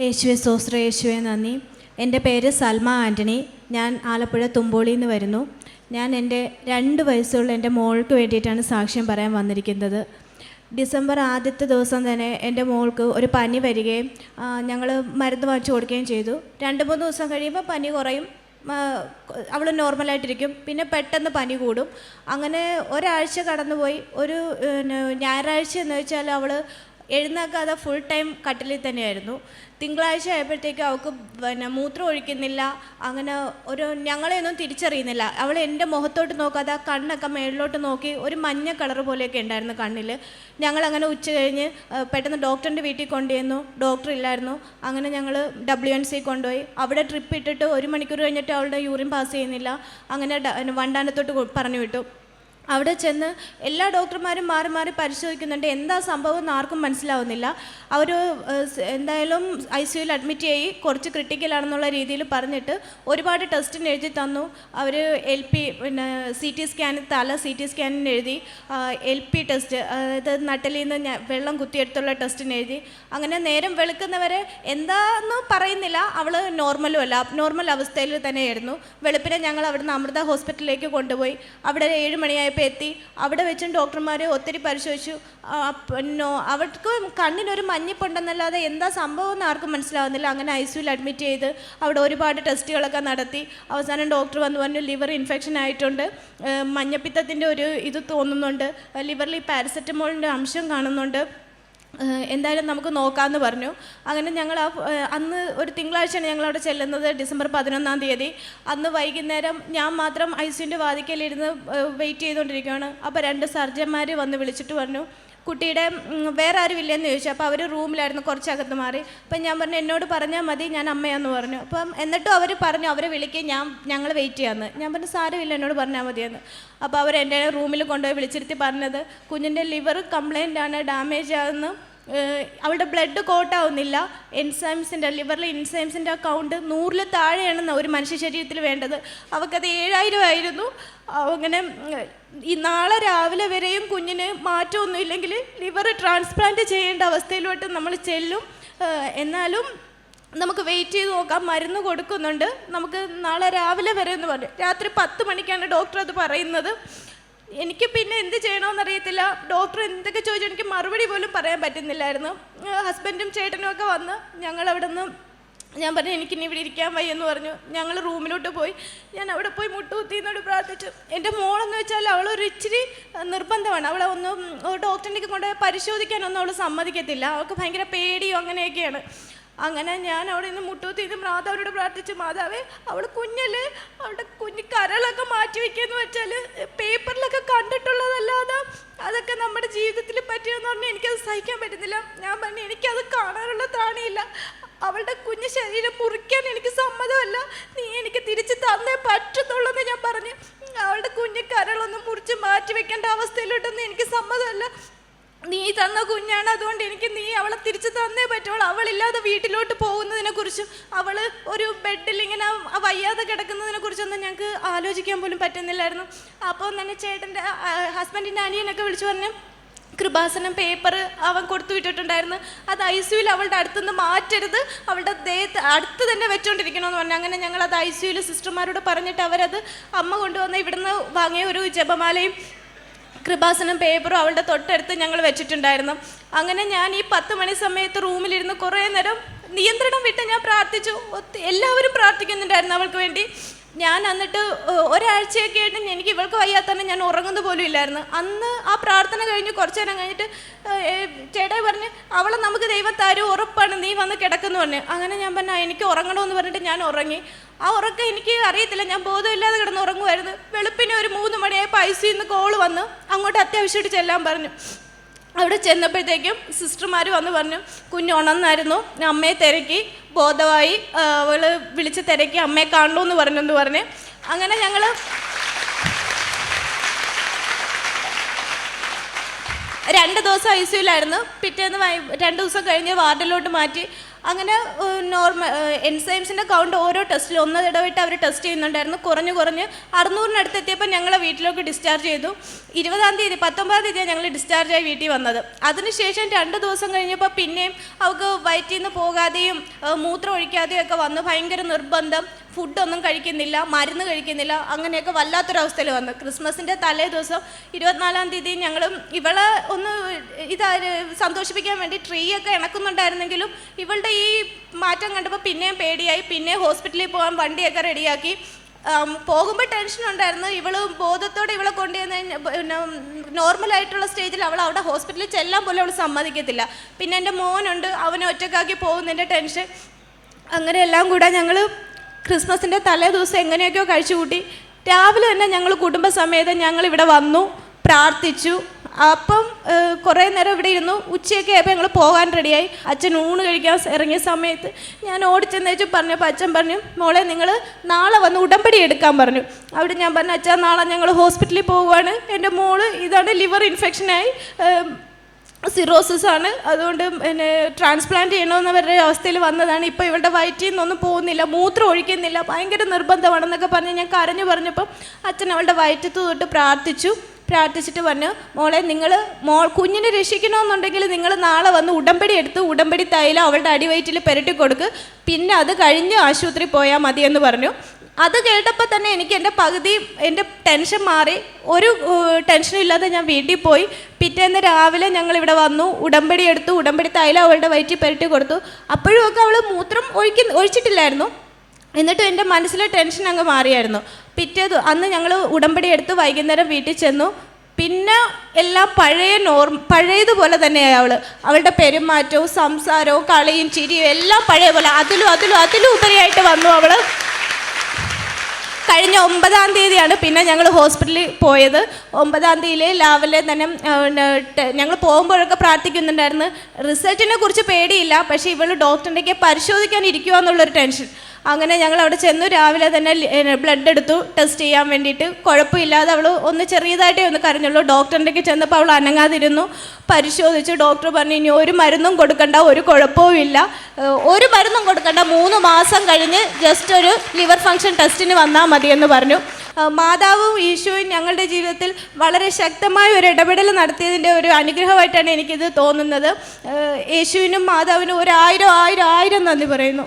യേശുവെ സോസ്ര യേശുവെ നന്ദി. എന്റെ പേര് സൽമ ആന്റണി. ഞാൻ ആലപ്പുഴ തുമ്പോളിയിൽ നിന്ന് വരുന്നു. ഞാൻ എന്റെ രണ്ട് വയസ്സുള്ള എന്റെ മോൾക്ക് വേണ്ടിയിട്ടാണ് സാക്ഷ്യം പറയാൻ വന്നിരിക്കുന്നത്. ഡിസംബർ ആദ്യത്തെ ദിവസം തന്നെ എന്റെ മോൾക്ക് ഒരു പനി വരികയും ഞങ്ങൾ മരുന്ന് വാങ്ങിച്ചു കൊടുക്കുകയും ചെയ്തു. രണ്ട് മൂന്ന് ദിവസം കഴിയുമ്പോൾ പനി കുറയും. അവൾ നോർമലായിട്ടിരിക്കും. പിന്നെ പെട്ടെന്ന് പനി കൂടും. അങ്ങനെ ഒരാഴ്ച കടന്നുപോയി. ഒരു ഞായറാഴ്ച എന്ന് വെച്ചാൽ അവൾ എഴുന്നേക്കാതെ ഫുൾ ടൈം കട്ടിലിൽ തന്നെയായിരുന്നു. തിങ്കളാഴ്ച ആയപ്പോഴത്തേക്ക് അവൾക്ക് പിന്നെ മൂത്രം ഒഴിക്കുന്നില്ല. അങ്ങനെ ഒരു ഞങ്ങളെയൊന്നും തിരിച്ചറിയുന്നില്ല. അവൾ എന്റെ മുഖത്തോട്ട് നോക്കാതെ കണ്ണൊക്കെ മേളിലോട്ട് നോക്കി ഒരു മഞ്ഞ കളർ പോലെയൊക്കെ ഉണ്ടായിരുന്നു കണ്ണിൽ ഞങ്ങളങ്ങനെ ഉച്ച കഴിഞ്ഞ് പെട്ടെന്ന് ഡോക്ടറിന്റെ വീട്ടിൽ കൊണ്ടുവന്നു. ഡോക്ടർ ഇല്ലായിരുന്നു. അങ്ങനെ ഞങ്ങൾ ഡബ്ല്യു എൻ സി കൊണ്ടുപോയി. അവിടെ ട്രിപ്പ് ഇട്ടിട്ട് ഒരു മണിക്കൂർ കഴിഞ്ഞിട്ട് അവളുടെ യൂറിൻ പാസ് ചെയ്യുന്നില്ല. അങ്ങനെ വണ്ടാനത്തോട്ട് പറഞ്ഞു വിട്ടു. അവിടെ ചെന്ന് എല്ലാ ഡോക്ടർമാരും മാറി മാറി പരിശോധിക്കുന്നുണ്ട്. എന്താ സംഭവം എന്ന് ആർക്കും മനസ്സിലാവുന്നില്ല. അവർ എന്തായാലും ഐ സിയുയിൽ അഡ്മിറ്റ് ചെയ്യി കുറച്ച് ക്രിട്ടിക്കലാണെന്നുള്ള രീതിയിൽ പറഞ്ഞിട്ട് ഒരുപാട് ടെസ്റ്റിന് എഴുതി തന്നു. അവർ എൽ പി പിന്നെ സി ടി സ്കാൻ തല സി ടി സ്കാനിന് എഴുതി. എൽ പി ടെസ്റ്റ് അതായത് നട്ടലിൽ നിന്ന് വെള്ളം കുത്തിയെടുത്തുള്ള ടെസ്റ്റിന് എഴുതി. അങ്ങനെ നേരം വെളുക്കുന്നവരെ എന്താന്ന് പറയുന്നില്ല. അവൾ നോർമലും അല്ല. നോർമൽ അവസ്ഥയിൽ തന്നെയായിരുന്നു. വെളുപ്പിനെ ഞങ്ങൾ അവിടുന്ന് അമൃത ഹോസ്പിറ്റലിലേക്ക് കൊണ്ടുപോയി. അവിടെ ഏഴ് മണിയായപ്പോൾ എത്തി. അവിടെ വെച്ചും ഡോക്ടർമാരെ ഒത്തിരി പരിശോധിച്ചു. പിന്നോ അവർക്ക് കണ്ണിനൊരു മഞ്ഞിപ്പുണ്ടെന്നല്ലാതെ എന്താ സംഭവം എന്ന് ആർക്കും മനസ്സിലാവുന്നില്ല. അങ്ങനെ ഐ സിയുയിൽ അഡ്മിറ്റ് ചെയ്ത് അവിടെ ഒരുപാട് ടെസ്റ്റുകളൊക്കെ നടത്തി. അവസാനം ഡോക്ടർ വന്ന് പറഞ്ഞു ലിവർ ഇൻഫെക്ഷൻ ആയിട്ടുണ്ട്. മഞ്ഞപ്പിത്തത്തിന്റെ ഒരു ഇത് തോന്നുന്നുണ്ട്. ലിവറിൽ പാരസെറ്റമോളിന്റെ അംശം കാണുന്നുണ്ട്. എന്തായാലും നമുക്ക് നോക്കാമെന്ന് പറഞ്ഞു. അങ്ങനെ ഞങ്ങൾ ആ അന്ന് ഒരു തിങ്കളാഴ്ചയാണ് ഞങ്ങൾ അവിടെ ചെല്ലുന്നത് ഡിസംബർ പതിനൊന്നാം തീയതി. അന്ന് വൈകുന്നേരം ഞാൻ മാത്രം ഐ സിന്റെ വാതിക്കലിരുന്ന് വെയിറ്റ് ചെയ്തുകൊണ്ടിരിക്കുകയാണ് അപ്പോൾ രണ്ട് സർജന്മാർ വന്ന് വിളിച്ചിട്ട് പറഞ്ഞു കുട്ടിയുടെ വേറെ ആരും ഇല്ലെന്ന് ചോദിച്ചു. അപ്പോൾ അവർ റൂമിലായിരുന്നു കുറച്ചകത്ത് മാറി. അപ്പം ഞാൻ പറഞ്ഞു എന്നോട് പറഞ്ഞാൽ മതി ഞാൻ അമ്മയാന്ന് പറഞ്ഞു. അപ്പം എന്നിട്ടും അവർ പറഞ്ഞു അവരെ വിളിക്കുക ഞാൻ ഞങ്ങൾ വെയിറ്റ് ചെയ്യാമെന്ന് ഞാൻ പറഞ്ഞു സാരമില്ല എന്നോട് പറഞ്ഞാൽ മതിയെന്ന്. അപ്പോൾ അവർ എന്റെ റൂമിൽ കൊണ്ടുപോയി വിളിച്ചിരുത്തി പറഞ്ഞത് കുഞ്ഞിന്റെ ലിവർ കംപ്ലൈന്റ് ആണ് ഡാമേജ് ആകുന്നു അവളുടെ ബ്ലഡ് കോട്ടാവുന്നില്ല എൻസൈംസിന്റെ ലിവറിലെ എൻസൈംസിന്റെ കൗണ്ട് നൂറിൽ താഴെയാണ് ഒരു മനുഷ്യ ശരീരത്തിൽ വേണ്ടത്. അവൾക്കത് ഏഴായിരം ആയിരുന്നു. അങ്ങനെ ഈ നാളെ രാവിലെ വരെയും കുഞ്ഞിന് മാറ്റമൊന്നും ഇല്ലെങ്കിൽ ലിവർ ട്രാൻസ്പ്ലാന്റ് ചെയ്യേണ്ട അവസ്ഥയിലോട്ട് നമ്മൾ ചെല്ലും. എന്നാലും നമുക്ക് വെയിറ്റ് ചെയ്ത് നോക്കാം. മരുന്ന് കൊടുക്കുന്നുണ്ട്. നമുക്ക് നാളെ രാവിലെ വരെ എന്ന് പറഞ്ഞു. രാത്രി പത്ത് മണിക്കാണ് ഡോക്ടർ അത് പറയുന്നത്. എനിക്ക് പിന്നെ എന്ത് ചെയ്യണമെന്ന് അറിയത്തില്ല. ഡോക്ടർ എന്തൊക്കെ ചോദിച്ചു എനിക്ക് മറുപടി പോലും പറയാൻ പറ്റുന്നില്ലായിരുന്നു. ഹസ്ബൻഡും ചേട്ടനും ഒക്കെ വന്ന് ഞങ്ങൾ അവിടെ നിന്ന് ഞാൻ പറഞ്ഞു എനിക്കിനി ഇവിടെ ഇരിക്കാൻ വയ്യ എന്ന് പറഞ്ഞു. ഞങ്ങൾ റൂമിലോട്ട് പോയി. ഞാൻ അവിടെ പോയി മുട്ടുകുത്തിന്നോട് പ്രാർത്ഥിച്ചു. എന്റെ മോളെന്ന് വെച്ചാൽ അവളൊരു ഇച്ചിരി നിർബന്ധമാണ്. അവളെ ഒന്നും ഡോക്ടറിന്റെ കൊണ്ട് പരിശോധിക്കാനൊന്നും അവൾ സമ്മതിക്കത്തില്ല. അവൾക്ക് ഭയങ്കര പേടിയോ അങ്ങനെയൊക്കെയാണ്. അങ്ങനെ ഞാൻ അവിടെ നിന്ന് മുട്ടൂത്തി ഇത് മാതാവിനോട് പ്രാർത്ഥിച്ചു. മാതാവേ അവൾ കുഞ്ഞല്ലേ? അവളുടെ കുഞ്ഞ് കരളൊക്കെ മാറ്റി വെക്കുകയെന്ന് വെച്ചാൽ പേപ്പറിലൊക്കെ കണ്ടിട്ടുള്ളതല്ലാതെ അതൊക്കെ നമ്മുടെ ജീവിതത്തിൽ പറ്റിയെന്ന് പറഞ്ഞാൽ എനിക്കത് സഹിക്കാൻ പറ്റുന്നില്ല. ഞാൻ പറഞ്ഞു എനിക്കത് കാണാനുള്ള താണിയില്ല അവളുടെ കുഞ്ഞ് ശരീരം മുറിക്കാൻ എനിക്ക് സമ്മതമല്ല നീ എനിക്ക് തിരിച്ച് തന്നേ പറ്റത്തുള്ളൂ എന്ന് ഞാൻ പറഞ്ഞു അവളുടെ കുഞ്ഞ് കരളൊന്നും മുറിച്ച് മാറ്റി വെക്കേണ്ട അവസ്ഥയിലോട്ടൊന്നും എനിക്ക് സമ്മതമല്ല നീ തന്ന കുഞ്ഞാണ് അതുകൊണ്ട് എനിക്ക് നീ അവളെ തിരിച്ചു തന്നേ പറ്റുള്ളൂ. അവളില്ലാതെ വീട്ടിലോട്ട് പോകുന്നതിനെ കുറിച്ചും അവൾ ഒരു ബെഡിൽ ഇങ്ങനെ വയ്യാതെ കിടക്കുന്നതിനെ കുറിച്ചൊന്നും ഞങ്ങൾക്ക് ആലോചിക്കാൻ പോലും പറ്റുന്നില്ലായിരുന്നു. അപ്പോൾ തന്നെ ചേട്ടന്റെ ഹസ്ബൻഡിന്റെ അനിയനൊക്കെ വിളിച്ചു പറഞ്ഞു കൃപാസനം പേപ്പർ അവൻ കൊടുത്തു വിട്ടിട്ടുണ്ടായിരുന്നു. അത് ഐ സിയുയിൽ അവളുടെ അടുത്തുനിന്ന് മാറ്റരുത്. അവളുടെ ദേഹത്ത് അടുത്ത് തന്നെ വെച്ചുകൊണ്ടിരിക്കണമെന്ന് പറഞ്ഞു. അങ്ങനെ ഞങ്ങൾ അത് ഐ സിയുയിൽ സിസ്റ്റർമാരോട് പറഞ്ഞിട്ട് അവരത് അമ്മ കൊണ്ടുവന്ന് ഇവിടുന്ന് വാങ്ങിയ ഒരു ജപമാലയും കൃപാസനം പേപ്പറും അവളുടെ തൊട്ടടുത്ത് ഞങ്ങൾ വെച്ചിട്ടുണ്ടായിരുന്നു. അങ്ങനെ ഞാൻ ഈ പത്ത് മണി സമയത്ത് റൂമിലിരുന്ന് കുറേ നേരം നിയന്ത്രണം വിട്ട് ഞാൻ പ്രാർത്ഥിച്ചു. എല്ലാവരും പ്രാർത്ഥിക്കുന്നുണ്ടായിരുന്നു അവൾക്ക് വേണ്ടി. ഞാൻ എന്നിട്ട് ഒരാഴ്ചയൊക്കെ ആയിട്ട് എനിക്ക് ഇവൾക്ക് വയ്യാത്തന്നെ ഞാൻ ഉറങ്ങുന്നത് പോലും ഇല്ലായിരുന്നു. അന്ന് ആ പ്രാർത്ഥന കഴിഞ്ഞ് കുറച്ചു നേരം കഴിഞ്ഞിട്ട് ചേട്ടായി പറഞ്ഞ് അവളെ നമുക്ക് ദൈവം തരും ഉറപ്പാണ് നീ വന്ന് കിടക്കുന്നു പറഞ്ഞു. അങ്ങനെ ഞാൻ പറഞ്ഞു "ആ, എനിക്ക് ഉറങ്ങണമെന്ന് പറഞ്ഞിട്ട് ഞാൻ ഉറങ്ങി. ആ ഉറക്കം എനിക്ക് അറിയത്തില്ല ഞാൻ ബോധമില്ലാതെ കിടന്ന് ഉറങ്ങുമായിരുന്നു. വെളുപ്പിന് ഒരു മൂന്ന് മണിയായപ്പോൾ ഐ സിന്ന് കോൾ വന്ന് അങ്ങോട്ട് അത്യാവശ്യമായിട്ട് ചെല്ലാൻ പറഞ്ഞു. അവിടെ ചെന്നപ്പോഴത്തേക്കും സിസ്റ്റർമാർ വന്ന് പറഞ്ഞു കുഞ്ഞ് ഉണർന്നായിരുന്നു ഞാൻ അമ്മയെ തിരക്കി ബോധമായി അവൾ വിളിച്ച് തിരക്കി അമ്മയെ കാണണു എന്ന് പറഞ്ഞെന്ന് പറഞ്ഞ്. അങ്ങനെ ഞങ്ങൾ രണ്ട് ദിവസം ഐ സിയുലായിരുന്നു പിറ്റേന്ന് രണ്ട് ദിവസം കഴിഞ്ഞ് വാർഡിലോട്ട് മാറ്റി. അങ്ങനെ നോർമൽ എൻസൈംസിന്റെ കൗണ്ട് ഓരോ ടെസ്റ്റിലും ഒന്ന് ഇടവിട്ട് അവർ ടെസ്റ്റ് ചെയ്യുന്നുണ്ടായിരുന്നു. കുറഞ്ഞ് കുറഞ്ഞ് അറുന്നൂറിനടുത്ത് എത്തിയപ്പോൾ ഞങ്ങളെ വീട്ടിലേക്ക് ഡിസ്ചാർജ് ചെയ്തു. ഇരുപതാം തീയതി പത്തൊമ്പതാം തീയതിയാണ് ഞങ്ങൾ ഡിസ്ചാർജായി വീട്ടിൽ വന്നത്. അതിനുശേഷം രണ്ട് ദിവസം കഴിഞ്ഞപ്പോൾ പിന്നെയും അവൾക്ക് വയറ്റിൽ നിന്ന് പോകാതെയും മൂത്രം ഒഴിക്കാതെയും ഒക്കെ വന്ന്. ഭയങ്കര നിർബന്ധം. ഫുഡൊന്നും കഴിക്കുന്നില്ല മരുന്ന് കഴിക്കുന്നില്ല അങ്ങനെയൊക്കെ വല്ലാത്തൊരവസ്ഥയിൽ വന്നു. ക്രിസ്മസിന്റെ തലേ ദിവസം ഇരുപത്തിനാലാം തീയതി ഞങ്ങളും ഇവളെ ഒന്ന് ഇതാ സന്തോഷിപ്പിക്കാൻ വേണ്ടി ട്രീ ഒക്കെ ഇണക്കുന്നുണ്ടായിരുന്നെങ്കിലും ഇവളുടെ മാറ്റം കണ്ടപ്പോൾ പിന്നെയും പേടിയായി പിന്നെ ഹോസ്പിറ്റലിൽ പോകാൻ വണ്ടിയൊക്കെ റെഡിയാക്കി. പോകുമ്പോൾ ടെൻഷൻ ഉണ്ടായിരുന്നു. ഇവൾ ബോധത്തോടെ ഇവളെ കൊണ്ടുവന്ന് നോർമലായിട്ടുള്ള സ്റ്റേജിൽ അവൾ അവിടെ ഹോസ്പിറ്റലിൽ ചെല്ലാൻ പോലും അവൾ സമ്മതിക്കത്തില്ല. പിന്നെ എന്റെ മോനുണ്ട് അവനെ ഒറ്റക്കാക്കി പോകുന്നതിന്റെ ടെൻഷൻ. അങ്ങനെ എല്ലാം കൂടെ ഞങ്ങൾ ക്രിസ്മസിന്റെ തലേ ദിവസം എങ്ങനെയൊക്കെയോ കഴിച്ചു കൂട്ടി രാവിലെ തന്നെ ഞങ്ങൾ കുടുംബസമേതം ഞങ്ങൾ ഇവിടെ വന്നു പ്രാർത്ഥിച്ചു. അപ്പം കുറെ നേരം ഇവിടെ ഇരുന്നു. ഉച്ചയൊക്കെ ആയപ്പോൾ ഞങ്ങൾ പോകാൻ റെഡിയായി. അച്ഛൻ ഊണ് കഴിക്കാൻ ഇറങ്ങിയ സമയത്ത് ഞാൻ ഓടിച്ചെന്നേച്ച് പറഞ്ഞപ്പോൾ അച്ഛൻ പറഞ്ഞു മോളെ നിങ്ങൾ നാളെ വന്ന് ഉടമ്പടി എടുക്കാൻ പറഞ്ഞു. അവിടെ ഞാൻ പറഞ്ഞു അച്ഛാ നാളെ ഞങ്ങൾ ഹോസ്പിറ്റലിൽ പോവുകയാണ് എന്റെ മോൾ ഇതാണ് ലിവർ ഇൻഫെക്ഷനായി സിറോസിസ് ആണ്. അതുകൊണ്ട് പിന്നെ ട്രാൻസ്പ്ലാന്റ് ചെയ്യണമെന്നവരുടെ അവസ്ഥയിൽ വന്നതാണ്. ഇപ്പോൾ ഇവളുടെ വയറ്റിൽ നിന്നൊന്നും പോകുന്നില്ല മൂത്രം ഒഴിക്കുന്നില്ല ഭയങ്കര നിർബന്ധമാണെന്നൊക്കെ പറഞ്ഞ് ഞാൻ കരഞ്ഞു പറഞ്ഞപ്പം അച്ഛൻ അവളുടെ വയറ്റത്ത് തൊട്ട് പ്രാർത്ഥിച്ചു. പ്രാർത്ഥിച്ചിട്ട് പറഞ്ഞു മോളെ നിങ്ങൾ മോൾ കുഞ്ഞിനെ രക്ഷിക്കണമെന്നുണ്ടെങ്കിൽ നിങ്ങൾ നാളെ വന്ന് ഉടമ്പടി എടുത്ത് ഉടമ്പടി തൈലം അവളുടെ അടിവയറ്റിൽ പുരട്ടി കൊടുക്ക്. പിന്നെ അത് കഴിഞ്ഞ് ആശുപത്രി പോയാൽ എന്ന് പറഞ്ഞു. അത് കേട്ടപ്പോൾ തന്നെ എനിക്ക് എന്റെ പകുതി എന്റെ ടെൻഷൻ മാറി. ഒരു ടെൻഷനും ഇല്ലാതെ ഞാൻ വീട്ടിൽ പോയി. പിറ്റേന്ന് രാവിലെ ഞങ്ങൾ ഇവിടെ വന്നു ഉടമ്പടി എടുത്തു ഉടമ്പടി തൈലം അവളുടെ വയറ്റിൽ പുരട്ടി കൊടുത്തു. അപ്പോഴും ഒക്കെ അവൾ മൂത്രം ഒഴിക്കുന്ന ഒഴിച്ചിട്ടില്ലായിരുന്നു. എന്നിട്ടും എന്റെ മനസ്സിലെ ടെൻഷൻ അങ്ങ് മാറിയായിരുന്നു. പിറ്റേത് അന്ന് ഞങ്ങൾ ഉടമ്പടി എടുത്ത് വൈകുന്നേരം വീട്ടിൽ ചെന്നു. പിന്നെ എല്ലാം പഴയ നോർമ പഴയതുപോലെ തന്നെയായി അവൾ അവളുടെ പെരുമാറ്റവും സംസാരവും കളിയും ചിരിയും എല്ലാം പഴയ പോലെ. അതിലും അതിലും അതിലും ഉപരിയായിട്ട് വന്നു അവൾ കഴിഞ്ഞ ഒമ്പതാം തീയതിയാണ് പിന്നെ ഞങ്ങൾ ഹോസ്പിറ്റലിൽ പോയത്. ഒമ്പതാം തീയതി രാവിലെ തന്നെ ഞങ്ങൾ പോകുമ്പോഴൊക്കെ പ്രാർത്ഥിക്കുന്നുണ്ടായിരുന്നു. റിസൾട്ടിനെ കുറിച്ച് പേടിയില്ല. പക്ഷേ ഇവൾ ഡോക്ടറിന്റെ പരിശോധിക്കാൻ ഇരിക്കുക എന്നുള്ളൊരു ടെൻഷൻ അങ്ങനെ ഞങ്ങൾ അവിടെ ചെന്നു. രാവിലെ തന്നെ ബ്ലഡ് എടുത്തു. ടെസ്റ്റ് ചെയ്യാൻ വേണ്ടിയിട്ട്. കുഴപ്പമില്ലാതെ അവൾ ഒന്ന് ചെറിയതായിട്ടേ ഒന്ന് കരഞ്ഞുള്ളൂ. ഡോക്ടറിന്റെക്ക് ചെന്നപ്പോൾ അവൾ അനങ്ങാതിരുന്നു. പരിശോധിച്ചു. ഡോക്ടർ പറഞ്ഞു ഇനി ഒരു മരുന്നും കൊടുക്കണ്ട. ഒരു കുഴപ്പവുമില്ല ഒരു മരുന്നും കൊടുക്കണ്ട. മൂന്ന് മാസം കഴിഞ്ഞ് ജസ്റ്റ് ഒരു ലിവർ ഫങ്ഷൻ ടെസ്റ്റിന് വന്നാൽ മതിയെന്ന് പറഞ്ഞു. മാതാവും ഈശോയും ഞങ്ങളുടെ ജീവിതത്തിൽ വളരെ ശക്തമായ ഒരു ഇടപെടൽ നടത്തിയതിന്റെ ഒരു അനുഗ്രഹമായിട്ടാണ് എനിക്കിത് തോന്നുന്നത്. യേശുവിനും മാതാവിനും ഒരു ആയിരം ആയിരം ആയിരം നന്ദി പറയുന്നു.